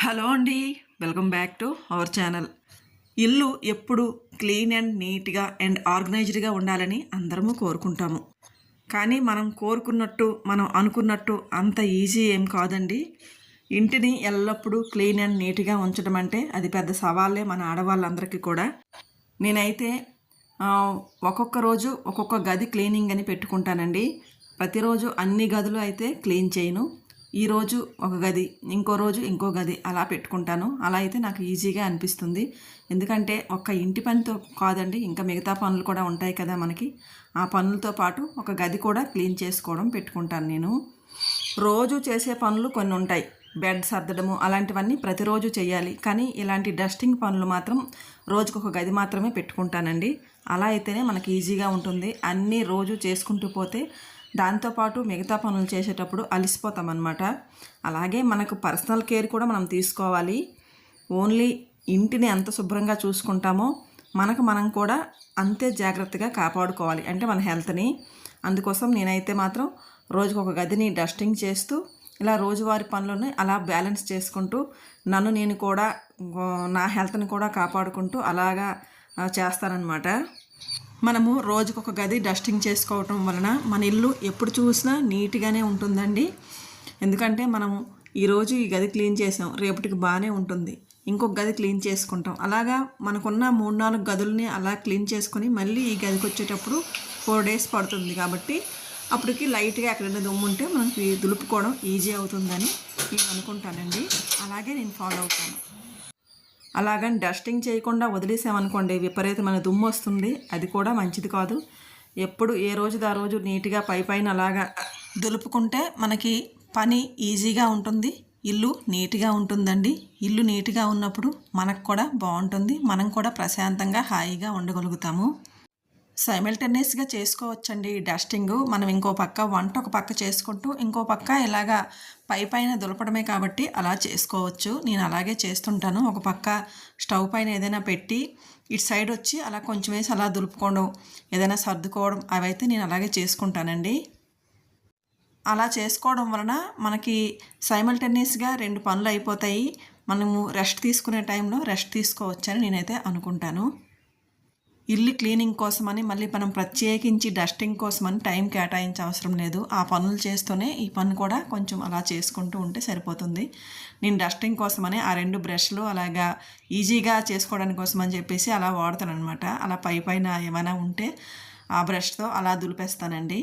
Hello అండి welcome back to our channel. ఇల్లు ఎప్పుడు క్లీన్ అండ్ నీట్గా అండ్ ఆర్గనైజ్డ్గా ఉండాలని అందరము కోరుకుంటాము. కానీ మనం కోరుకున్నట్టు మనం అనుకున్నట్టు అంత ఈజీ ఏం కాదండి. ఇంటిని ఎల్లప్పుడూ క్లీన్ అండ్ నీట్గా ఉంచడం అంటే అది పెద్ద సవాళ్ళే మన ఆడవాళ్ళందరికీ కూడా. నేనైతే ఒక్కొక్క రోజు ఒక్కొక్క గది క్లీనింగ్ అని పెట్టుకుంటానండి. ప్రతిరోజు అన్ని గదులు అయితే క్లీన్ చేయను. ఈరోజు ఒక గది ఇంకో రోజు ఇంకో గది అలా పెట్టుకుంటాను. అలా అయితే నాకు ఈజీగా అనిపిస్తుంది. ఎందుకంటే ఒక్క ఇంటి పనితో కాదండి ఇంకా మిగతా పనులు కూడా ఉంటాయి కదా మనకి. ఆ పనులతో పాటు ఒక గది కూడా క్లీన్ చేసుకోవడం పెట్టుకుంటాను నేను. రోజు చేసే పనులు కొన్ని ఉంటాయి. బెడ్ సర్దడము అలాంటివన్నీ ప్రతిరోజు చేయాలి. కానీ ఇలాంటి డస్టింగ్ పనులు మాత్రం రోజుకు ఒక గది మాత్రమే పెట్టుకుంటానండి. అలా అయితేనే మనకి ఈజీగా ఉంటుంది. అన్నీ రోజు చేసుకుంటూ పోతే దాంతోపాటు మిగతా పనులు చేసేటప్పుడు అలసిపోతాం అనమాట అలాగే మనకు పర్సనల్ కేర్ కూడా మనం తీసుకోవాలి. ఓన్లీ ఇంటిని ఎంత శుభ్రంగా చూసుకుంటామో మనకు మనం కూడా అంతే జాగ్రత్తగా కాపాడుకోవాలి అంటే మన హెల్త్ని. అందుకోసం నేనైతే మాత్రం రోజుకు ఒక గదిని డస్టింగ్ చేస్తూ ఇలా రోజువారి పనులను అలా బ్యాలెన్స్ చేసుకుంటూ నన్ను నేను కూడా నా హెల్త్ని కూడా కాపాడుకుంటూ అలాగా చేస్తానన్నమాట. మనము రోజుకొక గది డస్టింగ్ చేసుకోవటం వలన మన ఇల్లు ఎప్పుడు చూసినా నీట్గానే ఉంటుందండి. ఎందుకంటే మనము ఈరోజు ఈ గది క్లీన్ చేసాం రేపటికి బాగానే ఉంటుంది. ఇంకొక గది క్లీన్ చేసుకుంటాం. అలాగా మనకున్న మూడు నాలుగు గదుల్ని అలా క్లీన్ చేసుకొని మళ్ళీ ఈ గదికి వచ్చేటప్పుడు ఫోర్ డేస్ పడుతుంది కాబట్టి అప్పటికి లైట్గా ఎక్కడైనా దుమ్ము ఉంటే మనకి దులుపుకోవడం ఈజీ అవుతుందని నేను అనుకుంటానండి. అలాగే నేను ఫాలో అవుతాను. అలాగని డస్టింగ్ చేయకుండా వదిలేసామనుకోండి విపరీతమైన దుమ్ము వస్తుంది. అది కూడా మంచిది కాదు. ఎప్పుడు ఏ రోజుది ఆ రోజు నీట్గా పై పైన అలాగా దులుపుకుంటే మనకి పని ఈజీగా ఉంటుంది. ఇల్లు నీట్గా ఉంటుందండి. ఇల్లు నీట్గా ఉన్నప్పుడు మనకు కూడా బాగుంటుంది. మనం కూడా ప్రశాంతంగా హాయిగా ఉండగలుగుతాము. సైమల్టేనియస్గా చేసుకోవచ్చండి డస్టింగ్. మనం ఇంకో పక్క వంట ఒక పక్క చేసుకుంటూ ఇంకో పక్క ఇలాగా పై పైన దులపడమే కాబట్టి అలా చేసుకోవచ్చు. నేను అలాగే చేస్తుంటాను. ఒక పక్క స్టవ్ పైన ఏదైనా పెట్టి ఇటు సైడ్ వచ్చి అలా కొంచెం వేసి అలా దులుపుకోవడం ఏదైనా సర్దుకోవడం అవైతే నేను అలాగే చేసుకుంటానండి. అలా చేసుకోవడం వలన మనకి సైమల్టేనియస్గా రెండు పనులు అయిపోతాయి. మనము రెస్ట్ తీసుకునే టైంలో రెస్ట్ తీసుకోవచ్చని నేనైతే అనుకుంటాను. ఇల్లు క్లీనింగ్ కోసమని మళ్ళీ మనం ప్రత్యేకించి డస్టింగ్ కోసమని టైం కేటాయించే అవసరం లేదు. ఆ పనులు చేస్తూనే ఈ పని కూడా కొంచెం అలా చేసుకుంటూ ఉంటే సరిపోతుంది. నేను డస్టింగ్ కోసమని ఆ రెండు బ్రష్లు అలాగా ఈజీగా చేసుకోవడానికి కోసం అని చెప్పేసి అలా వాడతాను అనమాట అలా పై పైన ఏమైనా ఉంటే ఆ బ్రష్తో అలా దులిపేస్తానండి.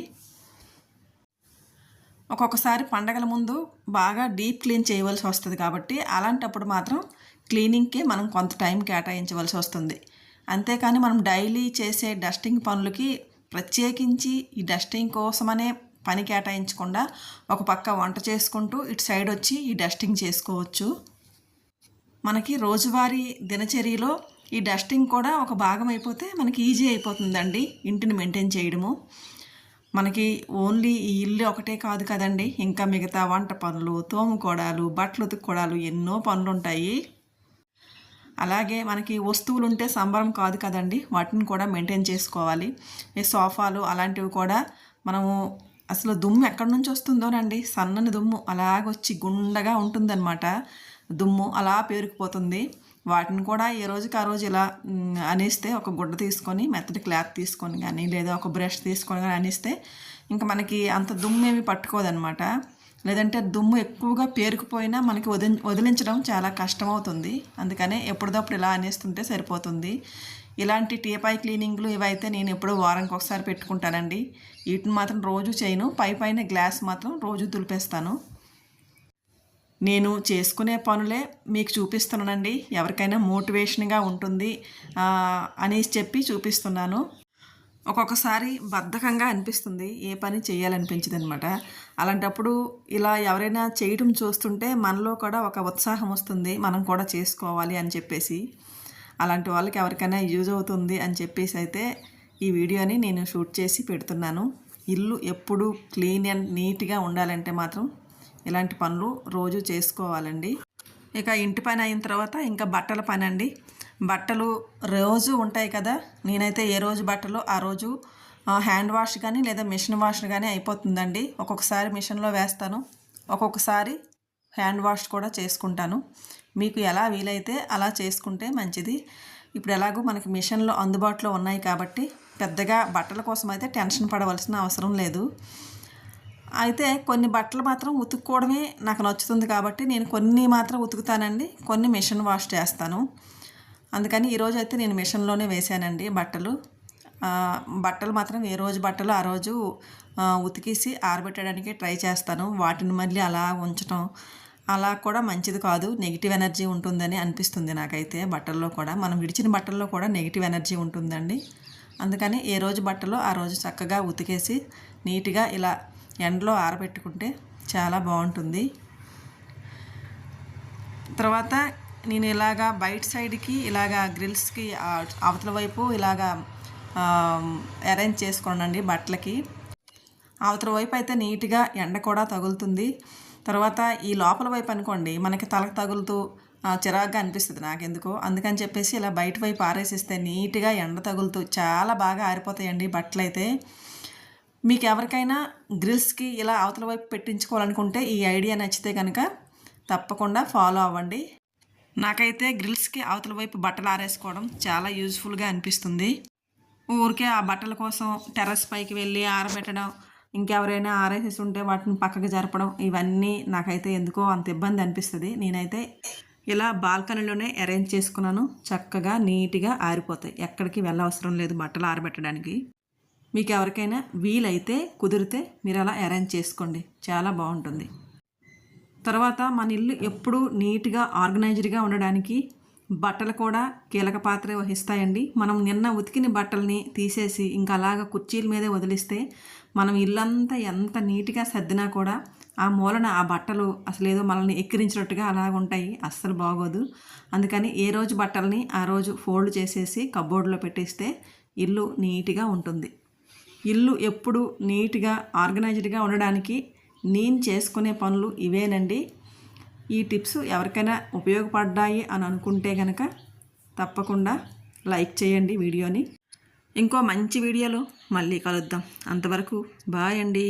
ఒక్కొక్కసారి పండగల ముందు బాగా డీప్ క్లీన్ చేయవలసి వస్తుంది కాబట్టి అలాంటప్పుడు మాత్రం క్లీనింగ్కి మనం కొంత టైం కేటాయించవలసి వస్తుంది. అంతేకాని మనం డైలీ చేసే డస్టింగ్ పనులకి ప్రత్యేకించి ఈ డస్టింగ్ కోసమనే పని కేటాయించకుండా ఒక పక్క వంట చేసుకుంటూ ఇటు సైడ్ వచ్చి ఈ డస్టింగ్ చేసుకోవచ్చు. మనకి రోజువారీ దినచర్యలో ఈ డస్టింగ్ కూడా ఒక భాగం అయిపోతే మనకి ఈజీ అయిపోతుందండి ఇంటిని మెయింటైన్ చేయడము. మనకి ఓన్లీ ఈ ఇల్లు ఒకటే కాదు కదండి. ఇంకా మిగతా వంట పనులు తోముకోడాలు బట్టలు ఉతుక్కోడాలు ఎన్నో పనులు ఉంటాయి అలాగే మనకి వస్తువులు ఉంటే సంబరం కాదు కదండి. వాటిని కూడా మెయింటైన్ చేసుకోవాలి. ఈ సోఫాలు అలాంటివి కూడా మనము అసలు దుమ్ము ఎక్కడి నుంచి వస్తుందోనండి సన్నని దుమ్ము అలాగొచ్చి గుండగా ఉంటుందన్నమాట. దుమ్ము అలా పేరుకుపోతుంది. వాటిని కూడా ఏ రోజుకి ఆ రోజు ఇలా అనేస్తే ఒక గుడ్డ తీసుకొని మెత్తటి క్లాత్ తీసుకొని కానీ లేదా ఒక బ్రష్ తీసుకొని కానీ అనిస్తే ఇంకా మనకి అంత దుమ్ము ఏమి పట్టుకోదనమాట లేదంటే దుమ్ము ఎక్కువగా పేరుకుపోయినా మనకి వది వదిలించడం చాలా కష్టమవుతుంది. అందుకనే ఎప్పటిదప్పుడు ఇలా అనేస్తుంటే సరిపోతుంది. ఇలాంటి టీపాయ్ క్లీనింగ్లు ఇవైతే నేను ఎప్పుడో వారానికి ఒకసారి పెట్టుకుంటానండి. వీటిని మాత్రం రోజు చేయను. పై పైన గ్లాస్ మాత్రం రోజు దులిపేస్తాను. నేను చేసుకునే పనులే మీకు చూపిస్తున్నానండి. ఎవరికైనా మోటివేషన్గా ఉంటుంది అనేసి చెప్పి చూపిస్తున్నాను. ఒక్కొక్కసారి బద్ధకంగా అనిపిస్తుంది ఏ పని చేయాలనిపించింది అనమాట అలాంటప్పుడు ఇలా ఎవరైనా చేయటం చూస్తుంటే మనలో కూడా ఒక ఉత్సాహం వస్తుంది మనం కూడా చేసుకోవాలి అని చెప్పేసి. అలాంటి వాళ్ళకి ఎవరికైనా యూజ్ అవుతుంది అని చెప్పేసి అయితే ఈ వీడియోని నేను షూట్ చేసి పెడుతున్నాను. ఇల్లు ఎప్పుడు క్లీన్ అండ్ నీట్గా ఉండాలంటే మాత్రం ఇలాంటి పనులు రోజు చేసుకోవాలండి. ఇక ఇంటి పని అయిన తర్వాత ఇంకా బట్టల పని అండి బట్టలు రోజు ఉంటాయి కదా. నేనైతే ఏ రోజు బట్టలు ఆ రోజు హ్యాండ్ వాష్ కానీ లేదా మిషన్ వాష్ కానీ అయిపోతుందండి. ఒక్కొక్కసారి మిషన్లో వేస్తాను. ఒక్కొక్కసారి హ్యాండ్ వాష్ కూడా చేసుకుంటాను. మీకు ఎలా వీలైతే అలా చేసుకుంటే మంచిది. ఇప్పుడు ఎలాగో మనకి మిషన్లో అందుబాటులో ఉన్నాయి కాబట్టి పెద్దగా బట్టల కోసం అయితే టెన్షన్ పడవలసిన అవసరం లేదు. అయితే కొన్ని బట్టలు మాత్రం ఉతుక్కోవడమే నాకు నచ్చుతుంది కాబట్టి నేను కొన్ని మాత్రం ఉతుకుతానండి. కొన్ని మిషన్ వాష్ చేస్తాను. అందుకని ఈరోజు అయితే నేను మిషన్లోనే వేసానండి బట్టలు. బట్టలు మాత్రం ఏ రోజు బట్టలు ఆ రోజు ఉతికేసి ఆరబెట్టడానికి ట్రై చేస్తాను. వాటిని మళ్ళీ అలా ఉంచటం అలా కూడా మంచిది కాదు. నెగిటివ్ ఎనర్జీ ఉంటుందని అనిపిస్తుంది నాకైతే బట్టల్లో కూడా. మనం విడిచిన బట్టల్లో కూడా నెగిటివ్ ఎనర్జీ ఉంటుందండి. అందుకని ఏ రోజు బట్టలు ఆ రోజు చక్కగా ఉతికేసి నీట్గా ఇలా ఎండలో ఆరబెట్టుకుంటే చాలా బాగుంటుంది. తర్వాత నేను ఇలాగా బయట సైడ్కి ఇలాగా గ్రిల్స్కి అవతల వైపు ఇలాగా అరేంజ్ చేసుకోనండి బట్టలకి. అవతల వైపు అయితే నీట్గా ఎండ కూడా తగులుతుంది. తర్వాత ఈ లోపల వైపు అనుకోండి మనకి తలకు తగులుతూ చిరాగ్గా అనిపిస్తుంది నాకెందుకో. అందుకని చెప్పేసి ఇలా బయట వైపు ఆరేసిస్తే నీట్గా ఎండ తగులుతూ చాలా బాగా ఆరిపోతాయండి బట్టలు అయితే మీకు ఎవరికైనా గ్రిల్స్కి ఇలా అవతల వైపు పెట్టించుకోవాలనుకుంటే ఈ ఐడియా నచ్చితే కనుక తప్పకుండా ఫాలో అవ్వండి. నాకైతే గ్రిల్స్కి అవతల వైపు బట్టలు ఆరేసుకోవడం చాలా యూజ్ఫుల్గా అనిపిస్తుంది. ఊరికే ఆ బట్టల కోసం టెర్రస్ పైకి వెళ్ళి ఆరబెట్టడం ఇంకెవరైనా ఆరేసేసి ఉంటే వాటిని పక్కకి జరపడం ఇవన్నీ నాకైతే ఎందుకో అంత ఇబ్బంది అనిపిస్తుంది. నేనైతే ఇలా బాల్కనీలోనే అరేంజ్ చేసుకున్నాను. చక్కగా నీట్గా ఆరిపోతాయి. ఎక్కడికి వెళ్ళవసరం లేదు బట్టలు ఆరబెట్టడానికి. మీకు ఎవరికైనా వీలైతే కుదిరితే మీరు అలా అరేంజ్ చేసుకోండి. చాలా బాగుంటుంది. తర్వాత మన ఇల్లు ఎప్పుడూ నీట్గా ఆర్గనైజ్డ్గా ఉండడానికి బట్టలు కూడా కీలక పాత్ర వహిస్తాయండి. మనం నిన్న ఉతికిన బట్టల్ని తీసేసి ఇంకా అలాగ కుర్చీల మీదే వదిలిస్తే మనం ఇల్లంతా ఎంత నీట్గా సర్దినా కూడా ఆ మూలన ఆ బట్టలు అసలు ఏదో మనల్ని ఎక్కిరించినట్టుగా అలాగ ఉంటాయి. అస్సలు బాగోదు. అందుకని ఏ రోజు బట్టల్ని ఆ రోజు ఫోల్డ్ చేసేసి కబోర్డ్లో పెట్టేస్తే ఇల్లు నీట్గా ఉంటుంది. ఇల్లు ఎప్పుడు నీట్గా ఆర్గనైజ్డ్గా ఉండడానికి నేను చేసుకునే పనులు ఇవేనండి. ఈ టిప్స్ ఎవరికైనా ఉపయోగపడ్డాయి అని అనుకుంటే కనుక తప్పకుండా లైక్ చేయండి వీడియోని. ఇంకో మంచి వీడియోలో మళ్ళీ కలుద్దాం. అంతవరకు బాయ్ అండి.